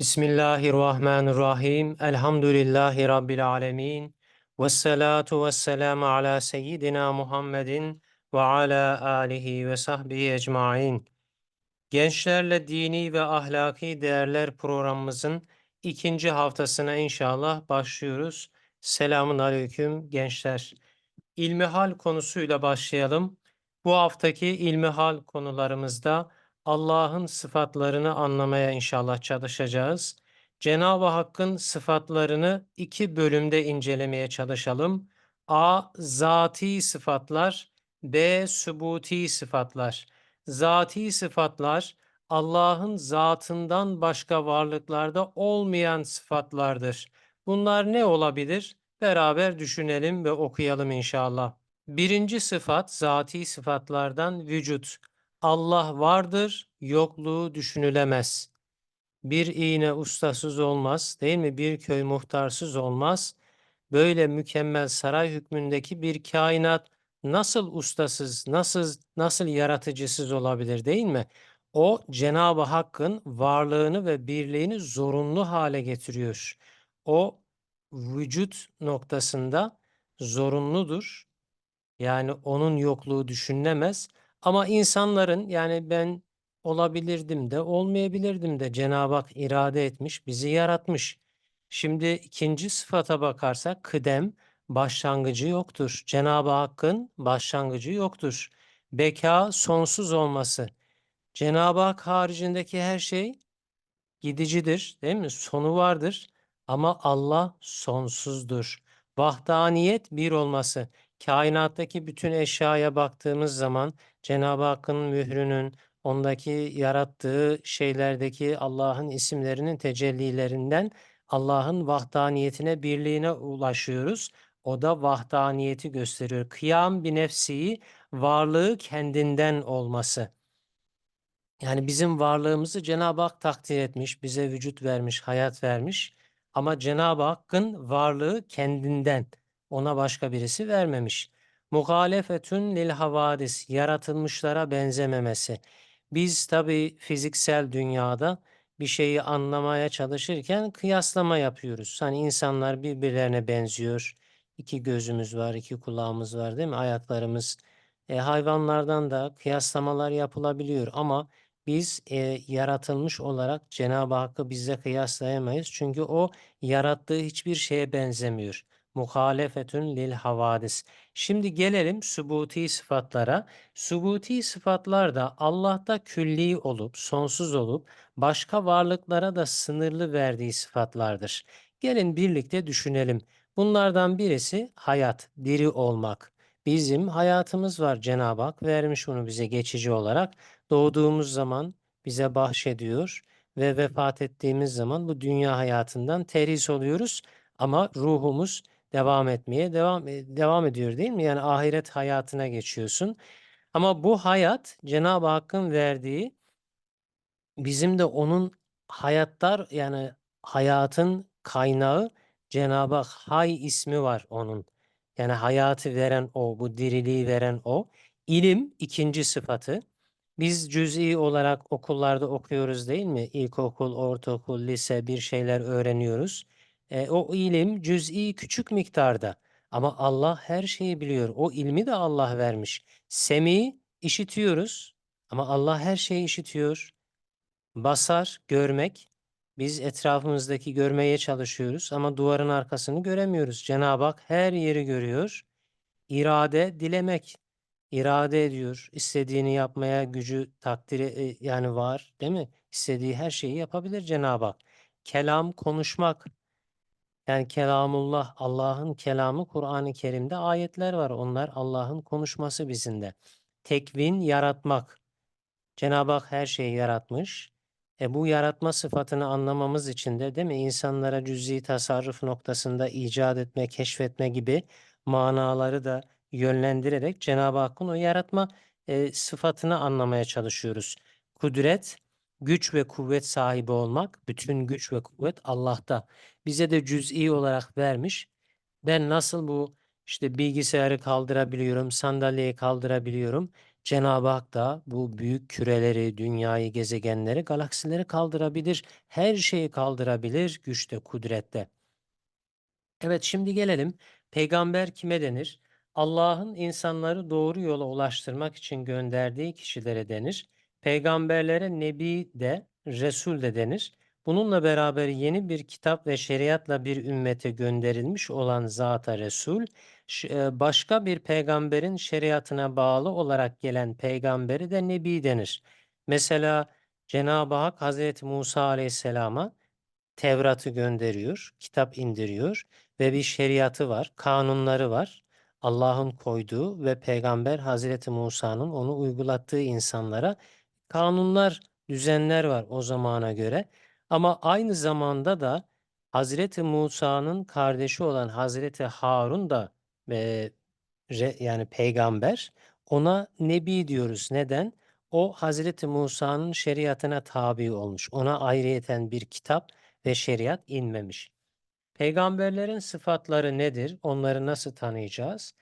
Bismillahirrahmanirrahim. Elhamdülillahi Rabbil alemin. Ve salatu ve selamu ala seyyidina Muhammedin ve ala alihi ve sahbihi ecmain. Gençlerle Dini ve Ahlaki Değerler programımızın ikinci haftasına inşallah başlıyoruz. Selamun aleyküm gençler. İlmihal konusuyla başlayalım. Bu haftaki ilmihal konularımızda Allah'ın sıfatlarını anlamaya inşallah çalışacağız. Cenab-ı Hakk'ın sıfatlarını iki bölümde incelemeye çalışalım. A. Zati sıfatlar B. Sübuti sıfatlar. Zati sıfatlar Allah'ın zatından başka varlıklarda olmayan sıfatlardır. Bunlar ne olabilir? Beraber düşünelim ve okuyalım inşallah. Birinci sıfat zati sıfatlardan vücut. Allah vardır, yokluğu düşünülemez. Bir iğne ustasız olmaz, değil mi? Bir köy muhtarsız olmaz. Böyle mükemmel saray hükmündeki bir kainat nasıl ustasız, nasıl nasıl yaratıcısız olabilir değil mi? O Cenab-ı Hakk'ın varlığını ve birliğini zorunlu hale getiriyor. O vücut noktasında zorunludur. Yani onun yokluğu düşünülemez. Ama insanların yani ben olabilirdim de olmayabilirdim de Cenab-ı Hak irade etmiş, bizi yaratmış. Şimdi ikinci sıfata bakarsak kıdem başlangıcı yoktur. Cenab-ı Hakk'ın başlangıcı yoktur. Beka sonsuz olması. Cenab-ı Hak haricindeki her şey gidicidir, değil mi? Sonu vardır ama Allah sonsuzdur. Vahdaniyet bir olması. Kainattaki bütün eşyaya baktığımız zaman Cenab-ı Hakk'ın mührünün, ondaki yarattığı şeylerdeki Allah'ın isimlerinin tecellilerinden Allah'ın vahdaniyetine, birliğine ulaşıyoruz. O da vahdaniyeti gösteriyor. Kıyam bir nefsi, varlığı kendinden olması. Yani bizim varlığımızı Cenab-ı Hak takdir etmiş, bize vücut vermiş, hayat vermiş. Ama Cenab-ı Hakk'ın varlığı kendinden, ona başka birisi vermemiş. Muhalefetün lil havadis, yaratılmışlara benzememesi. Biz tabii fiziksel dünyada bir şeyi anlamaya çalışırken kıyaslama yapıyoruz. Hani insanlar birbirlerine benziyor. İki gözümüz var, iki kulağımız var değil mi? Ayaklarımız. E, hayvanlardan da kıyaslamalar yapılabiliyor ama biz, eee, yaratılmış olarak Cenab-ı Hakk'ı bizle kıyaslayamayız. Çünkü o yarattığı hiçbir şeye benzemiyor. Muhalefetün lil havadis. Şimdi gelelim sübuti sıfatlara. Sübuti sıfatlar da Allah'ta külli olup, sonsuz olup, başka varlıklara da sınırlı verdiği sıfatlardır. Gelin birlikte düşünelim. Bunlardan birisi hayat, diri olmak. Bizim hayatımız var. Cenab-ı Hak vermiş onu bize geçici olarak. Doğduğumuz zaman bize bahşediyor ve vefat ettiğimiz zaman bu dünya hayatından terhis oluyoruz ama ruhumuz devam etmeye devam e, devam ediyor değil mi? Yani ahiret hayatına geçiyorsun. Ama bu hayat Cenab-ı Hakk'ın verdiği bizim de onun hayatlar yani hayatın kaynağı Cenab-ı Hak Hay ismi var onun. Yani hayatı veren o, bu diriliği veren o. İlim ikinci sıfatı. Biz cüz'i olarak okullarda okuyoruz değil mi? İlkokul, ortaokul, lise bir şeyler öğreniyoruz. E, o ilim cüz'i küçük miktarda ama Allah her şeyi biliyor. O ilmi de Allah vermiş. Semi işitiyoruz ama Allah her şeyi işitiyor. Basar, görmek. Biz etrafımızdaki görmeye çalışıyoruz ama duvarın arkasını göremiyoruz. Cenab-ı Hak her yeri görüyor. İrade, dilemek irade ediyor. İstediğini yapmaya gücü takdiri e, yani var değil mi? İstediği her şeyi yapabilir Cenab-ı Hak. Kelam konuşmak. Yani kelamullah Allah'ın kelamı Kur'an-ı Kerim'de ayetler var. Onlar Allah'ın konuşması bizinde. Tekvin yaratmak. Cenab-ı Hak her şeyi yaratmış. E bu yaratma sıfatını anlamamız için de değil mi insanlara cüz'i tasarruf noktasında icat etme, keşfetme gibi manaları da yönlendirerek Cenab-ı Hakk'ın o yaratma e, sıfatını anlamaya çalışıyoruz. Kudret, güç ve kuvvet sahibi olmak, bütün güç ve kuvvet Allah'ta. Bize de cüz'i olarak vermiş. Ben nasıl bu işte bilgisayarı kaldırabiliyorum, sandalyeyi kaldırabiliyorum. Cenab-ı Hak da bu büyük küreleri, dünyayı, gezegenleri, galaksileri kaldırabilir. Her şeyi kaldırabilir güçte, kudrette. Evet, şimdi gelelim. Peygamber kime denir? Allah'ın insanları doğru yola ulaştırmak için gönderdiği kişilere denir. Peygamberlere nebi de, resul de denir. Bununla beraber yeni bir kitap ve şeriatla bir ümmete gönderilmiş olan zata resul, e, başka bir peygamberin şeriatına bağlı olarak gelen peygamberi de nebi denir. Mesela Cenab-ı Hak Hazreti Musa Aleyhisselam'a Tevrat'ı gönderiyor, kitap indiriyor ve bir şeriatı var, kanunları var. Allah'ın koyduğu ve Peygamber Hazreti Musa'nın onu uygulattığı insanlara kanunlar, düzenler var o zamana göre. Ama aynı zamanda da Hazreti Musa'nın kardeşi olan Hazreti Harun da e, re- yani peygamber ona nebi diyoruz. Neden? O Hazreti Musa'nın şeriatına tabi olmuş. Ona ayrıyeten bir kitap ve şeriat inmemiş. Peygamberlerin sıfatları nedir? Onları nasıl tanıyacağız?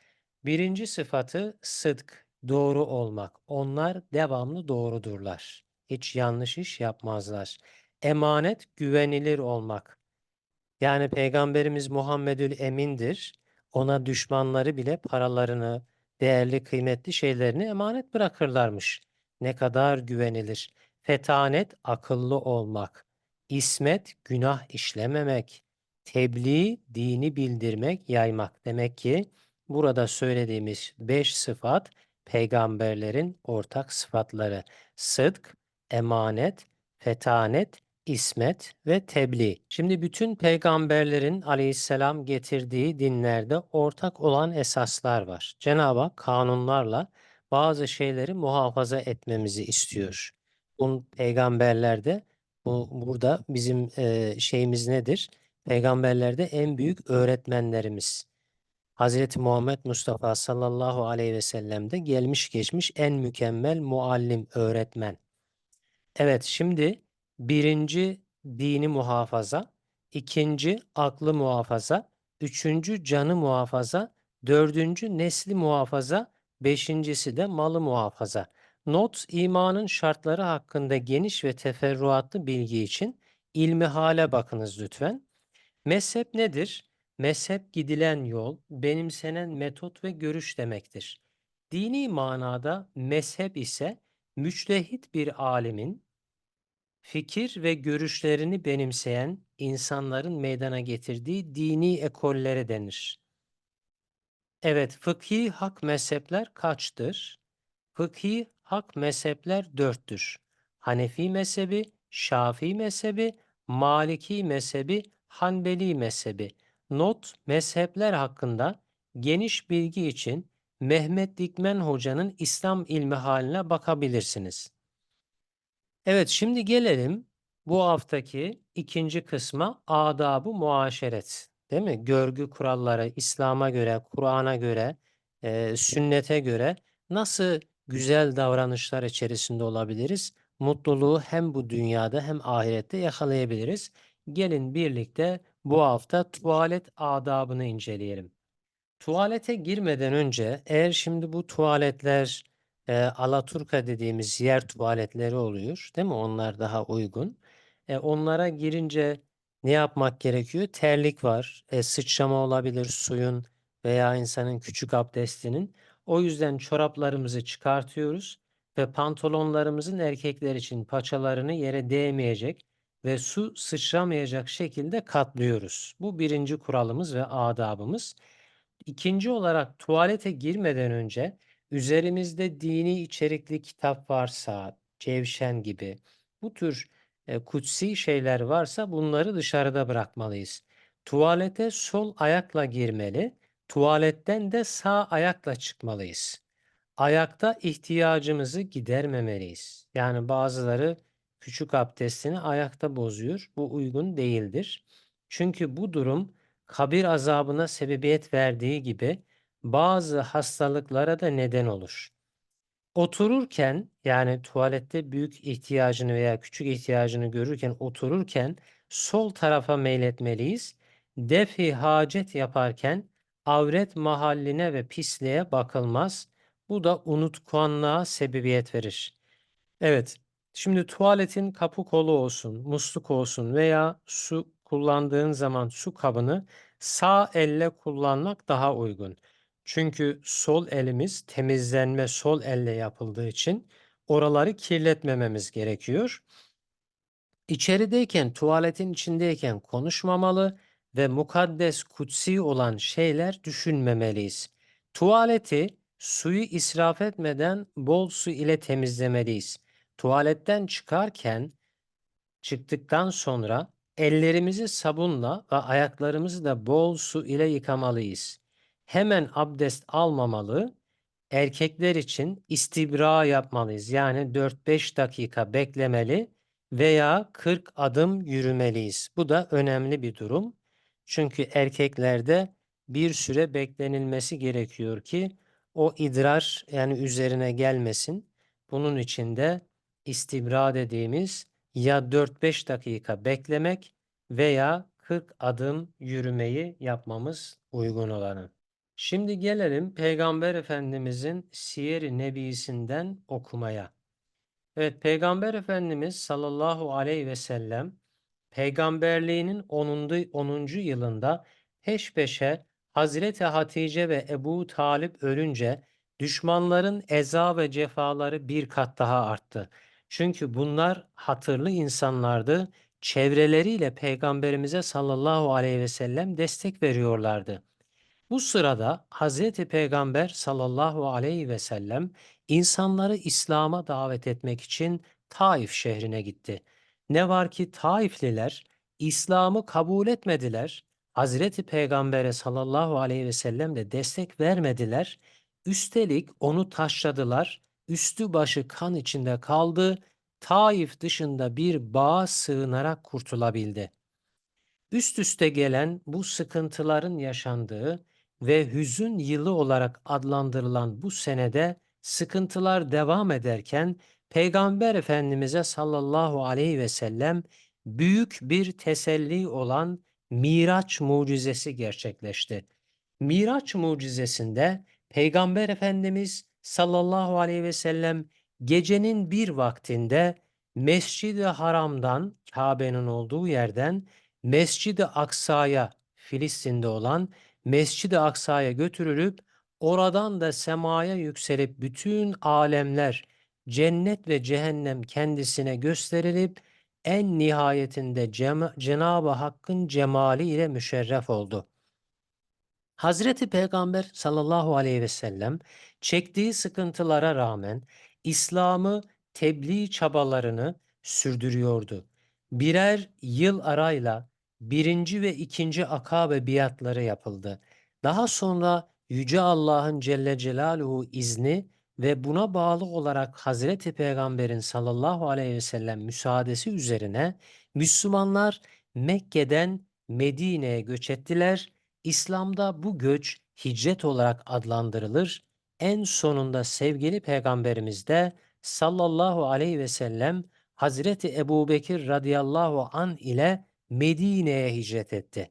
Birinci sıfatı sıdk, doğru olmak. Onlar devamlı doğrudurlar. Hiç yanlış iş yapmazlar. Emanet, güvenilir olmak. Yani Peygamberimiz Muhammedül Emin'dir. Ona düşmanları bile paralarını, değerli kıymetli şeylerini emanet bırakırlarmış. Ne kadar güvenilir. Fetanet akıllı olmak. İsmet günah işlememek. Tebliğ dini bildirmek, yaymak. Demek ki burada söylediğimiz beş sıfat peygamberlerin ortak sıfatları. Sıdk, emanet, fetanet, İsmet ve tebliğ. Şimdi bütün peygamberlerin aleyhisselam getirdiği dinlerde ortak olan esaslar var. Cenab-ı Hak kanunlarla bazı şeyleri muhafaza etmemizi istiyor. Bu peygamberlerde bu burada bizim e, şeyimiz nedir? Peygamberlerde en büyük öğretmenlerimiz. Hazreti Muhammed Mustafa sallallahu aleyhi ve sellem'de gelmiş geçmiş en mükemmel muallim, öğretmen. Evet, şimdi birinci dini muhafaza, ikinci aklı muhafaza, üçüncü canı muhafaza, dördüncü nesli muhafaza, beşincisi de malı muhafaza. Not, imanın şartları hakkında geniş ve teferruatlı bilgi için ilmihale bakınız lütfen. Mezhep nedir? Mezhep gidilen yol, benimsenen metot ve görüş demektir. Dini manada mezhep ise müçtehit bir alimin fikir ve görüşlerini benimseyen insanların meydana getirdiği dini ekollere denir. Evet, fıkhi hak mezhepler kaçtır? Fıkhi hak mezhepler dörttür. Hanefi mezhebi, Şafii mezhebi, Maliki mezhebi, Hanbeli mezhebi. Not mezhepler hakkında geniş bilgi için Mehmet Dikmen Hoca'nın İslam ilmi haline bakabilirsiniz. Evet, şimdi gelelim bu haftaki ikinci kısma adab-ı muaşeret. Değil mi? Görgü kuralları İslam'a göre, Kur'an'a göre, eee, sünnete göre nasıl güzel davranışlar içerisinde olabiliriz? Mutluluğu hem bu dünyada hem ahirette yakalayabiliriz. Gelin birlikte bu hafta tuvalet adabını inceleyelim. Tuvalete girmeden önce eğer şimdi bu tuvaletler e, alaturka dediğimiz yer tuvaletleri oluyor, değil mi? Onlar daha uygun. E, onlara girince ne yapmak gerekiyor? Terlik var, e, sıçrama olabilir suyun veya insanın küçük abdestinin. O yüzden çoraplarımızı çıkartıyoruz ve pantolonlarımızın erkekler için paçalarını yere değmeyecek ve su sıçramayacak şekilde katlıyoruz. Bu birinci kuralımız ve adabımız. İkinci olarak tuvalete girmeden önce üzerimizde dini içerikli kitap varsa, cevşen gibi bu tür e, kutsi şeyler varsa bunları dışarıda bırakmalıyız. Tuvalete sol ayakla girmeli, tuvaletten de sağ ayakla çıkmalıyız. Ayakta ihtiyacımızı gidermemeliyiz. Yani bazıları küçük abdestini ayakta bozuyor. Bu uygun değildir. Çünkü bu durum kabir azabına sebebiyet verdiği gibi bazı hastalıklara da neden olur. Otururken yani tuvalette büyük ihtiyacını veya küçük ihtiyacını görürken otururken sol tarafa meyletmeliyiz. Defi hacet yaparken avret mahalline ve pisliğe bakılmaz. Bu da unutkanlığa sebebiyet verir. Evet, şimdi tuvaletin kapı kolu olsun, musluk olsun veya su kullandığın zaman su kabını sağ elle kullanmak daha uygun. Çünkü sol elimiz temizlenme sol elle yapıldığı için oraları kirletmememiz gerekiyor. İçerideyken, tuvaletin içindeyken konuşmamalı ve mukaddes, kutsi olan şeyler düşünmemeliyiz. Tuvaleti suyu israf etmeden bol su ile temizlemeliyiz. Tuvaletten çıkarken, çıktıktan sonra ellerimizi sabunla ve ayaklarımızı da bol su ile yıkamalıyız. Hemen abdest almamalı. Erkekler için istibra yapmalıyız. Yani 4-5 dakika beklemeli veya 40 adım yürümeliyiz. Bu da önemli bir durum. Çünkü erkeklerde bir süre beklenilmesi gerekiyor ki o idrar yani üzerine gelmesin. Bunun için de istibra dediğimiz ya 4-5 dakika beklemek veya 40 adım yürümeyi yapmamız uygun olanı. Şimdi gelelim Peygamber Efendimizin Siyer-i Nebisinden okumaya. Evet, Peygamber Efendimiz sallallahu aleyhi ve sellem peygamberliğinin 10. 10. yılında peş peşe Hazreti Hatice ve Ebu Talip ölünce düşmanların eza ve cefaları bir kat daha arttı. Çünkü bunlar hatırlı insanlardı. Çevreleriyle peygamberimize sallallahu aleyhi ve sellem destek veriyorlardı. Bu sırada Hazreti Peygamber sallallahu aleyhi ve sellem insanları İslam'a davet etmek için Taif şehrine gitti. Ne var ki Taifliler İslam'ı kabul etmediler. Hazreti Peygamber'e sallallahu aleyhi ve sellem de destek vermediler. Üstelik onu taşladılar. Üstü başı kan içinde kaldı. Taif dışında bir bağa sığınarak kurtulabildi. Üst üste gelen bu sıkıntıların yaşandığı ve hüzün yılı olarak adlandırılan bu senede sıkıntılar devam ederken Peygamber Efendimiz'e sallallahu aleyhi ve sellem büyük bir teselli olan Miraç mucizesi gerçekleşti. Miraç mucizesinde Peygamber Efendimiz sallallahu aleyhi ve sellem gecenin bir vaktinde Mescid-i Haram'dan, Kabe'nin olduğu yerden Mescid-i Aksa'ya, Filistin'de olan Mescid-i Aksa'ya götürülüp oradan da semaya yükselip bütün alemler, cennet ve cehennem kendisine gösterilip en nihayetinde Cenab-ı Hakk'ın cemali ile müşerref oldu. Hazreti Peygamber sallallahu aleyhi ve sellem çektiği sıkıntılara rağmen İslam'ı tebliğ çabalarını sürdürüyordu. Birer yıl arayla birinci ve ikinci akabe biatları yapıldı. Daha sonra Yüce Allah'ın Celle Celaluhu izni ve buna bağlı olarak Hazreti Peygamber'in sallallahu aleyhi ve sellem müsaadesi üzerine Müslümanlar Mekke'den Medine'ye göç ettiler. İslam'da bu göç hicret olarak adlandırılır. En sonunda sevgili peygamberimiz de sallallahu aleyhi ve sellem Hazreti Ebu Bekir radıyallahu an ile Medine'ye hicret etti.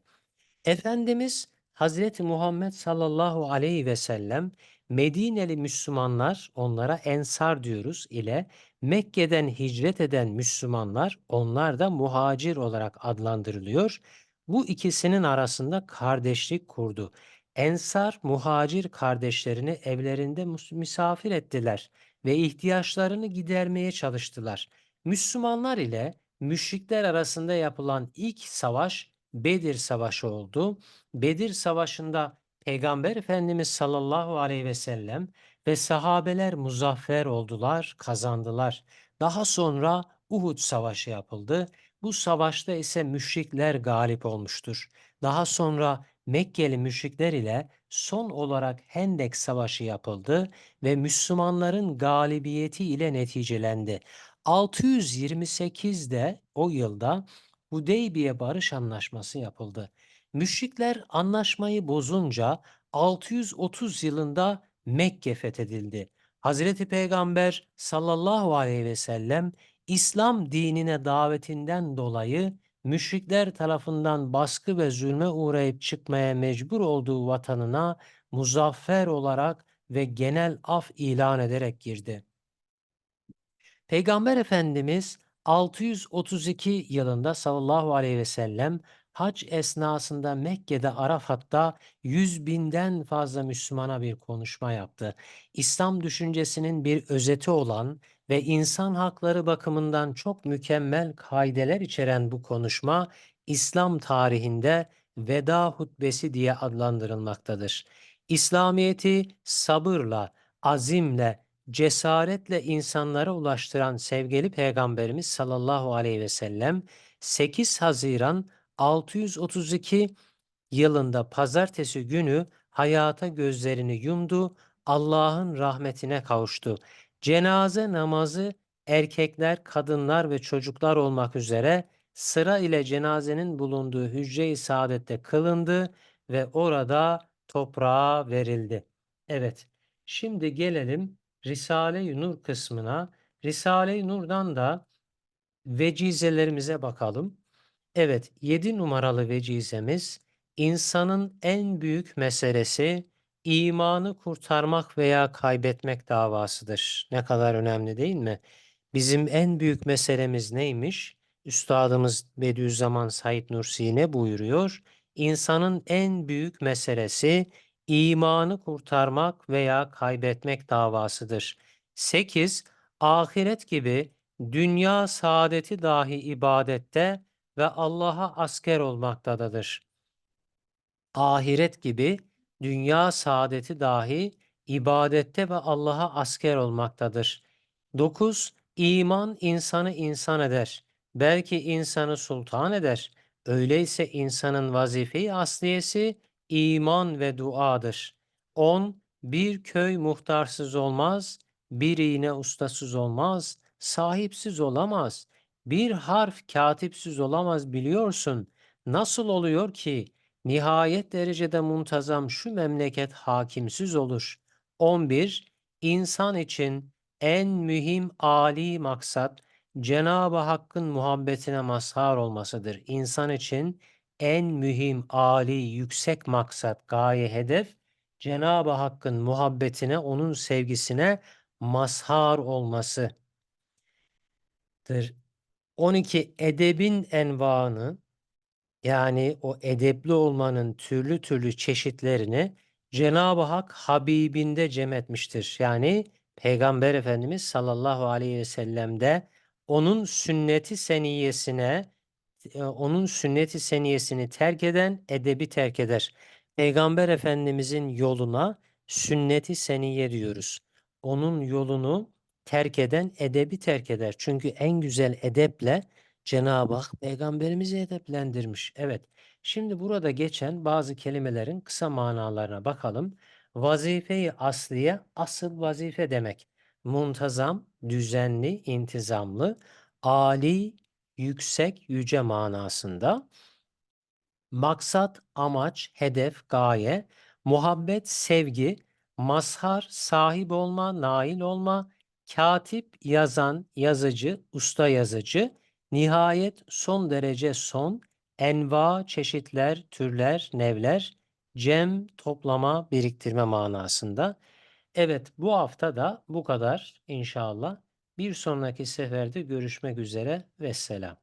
Efendimiz Hazreti Muhammed sallallahu aleyhi ve sellem Medineli Müslümanlar onlara ensar diyoruz ile Mekke'den hicret eden Müslümanlar onlar da muhacir olarak adlandırılıyor. Bu ikisinin arasında kardeşlik kurdu. Ensar muhacir kardeşlerini evlerinde misafir ettiler ve ihtiyaçlarını gidermeye çalıştılar. Müslümanlar ile müşrikler arasında yapılan ilk savaş Bedir Savaşı oldu. Bedir Savaşı'nda Peygamber Efendimiz sallallahu aleyhi ve sellem ve sahabeler muzaffer oldular, kazandılar. Daha sonra Uhud Savaşı yapıldı. Bu savaşta ise müşrikler galip olmuştur. Daha sonra Mekkeli müşrikler ile son olarak Hendek Savaşı yapıldı ve Müslümanların galibiyeti ile neticelendi. 628'de o yılda Hudeybiye Barış Anlaşması yapıldı. Müşrikler anlaşmayı bozunca 630 yılında Mekke fethedildi. Hazreti Peygamber sallallahu aleyhi ve sellem İslam dinine davetinden dolayı müşrikler tarafından baskı ve zulme uğrayıp çıkmaya mecbur olduğu vatanına muzaffer olarak ve genel af ilan ederek girdi. Peygamber Efendimiz 632 yılında sallallahu aleyhi ve sellem hac esnasında Mekke'de Arafat'ta 100 binden fazla Müslümana bir konuşma yaptı. İslam düşüncesinin bir özeti olan ve insan hakları bakımından çok mükemmel kaideler içeren bu konuşma İslam tarihinde veda hutbesi diye adlandırılmaktadır. İslamiyeti sabırla, azimle, cesaretle insanlara ulaştıran sevgili Peygamberimiz sallallahu aleyhi ve sellem 8 Haziran 632 yılında pazartesi günü hayata gözlerini yumdu, Allah'ın rahmetine kavuştu. Cenaze namazı erkekler, kadınlar ve çocuklar olmak üzere sıra ile cenazenin bulunduğu hücre-i saadette kılındı ve orada toprağa verildi. Evet, şimdi gelelim Risale-i Nur kısmına. Risale-i Nur'dan da vecizelerimize bakalım. Evet, 7 numaralı vecizemiz insanın en büyük meselesi imanı kurtarmak veya kaybetmek davasıdır. Ne kadar önemli değil mi? Bizim en büyük meselemiz neymiş? Üstadımız Bediüzzaman Said Nursi ne buyuruyor? İnsanın en büyük meselesi imanı kurtarmak veya kaybetmek davasıdır. 8. Ahiret gibi dünya saadeti dahi ibadette ve Allah'a asker olmaktadır. Ahiret gibi dünya saadeti dahi ibadette ve Allah'a asker olmaktadır. 9. İman insanı insan eder. Belki insanı sultan eder. Öyleyse insanın vazife-i asliyesi iman ve duadır. 10. Bir köy muhtarsız olmaz, bir iğne ustasız olmaz, sahipsiz olamaz. Bir harf katipsiz olamaz biliyorsun. Nasıl oluyor ki nihayet derecede muntazam şu memleket hakimsiz olur? 11. İnsan için en mühim âli maksat Cenab-ı Hakk'ın muhabbetine mazhar olmasıdır. İnsan için en mühim âli yüksek maksat, gaye, hedef Cenab-ı Hakk'ın muhabbetine, onun sevgisine mazhar olmasıdır. 12 edebin envaını yani o edepli olmanın türlü türlü çeşitlerini Cenab-ı Hak Habibinde cem etmiştir. Yani Peygamber Efendimiz sallallahu aleyhi ve sellem'de onun sünneti seniyesine e, onun sünneti seniyesini terk eden edebi terk eder. Peygamber Efendimizin yoluna sünneti seniye diyoruz. Onun yolunu terk eden edebi terk eder. Çünkü en güzel edeple Cenab-ı Hak peygamberimizi edeplendirmiş. Evet. Şimdi burada geçen bazı kelimelerin kısa manalarına bakalım. Vazife-i asliye asıl vazife demek. Muntazam, düzenli, intizamlı, ali, yüksek, yüce manasında. Maksat, amaç, hedef, gaye, muhabbet, sevgi, mazhar, sahip olma, nail olma, katip, yazan, yazıcı, usta yazıcı, nihayet, son derece son, enva, çeşitler, türler, nevler, cem, toplama, biriktirme manasında. Evet, bu hafta da bu kadar inşallah. Bir sonraki seferde görüşmek üzere. Vesselam.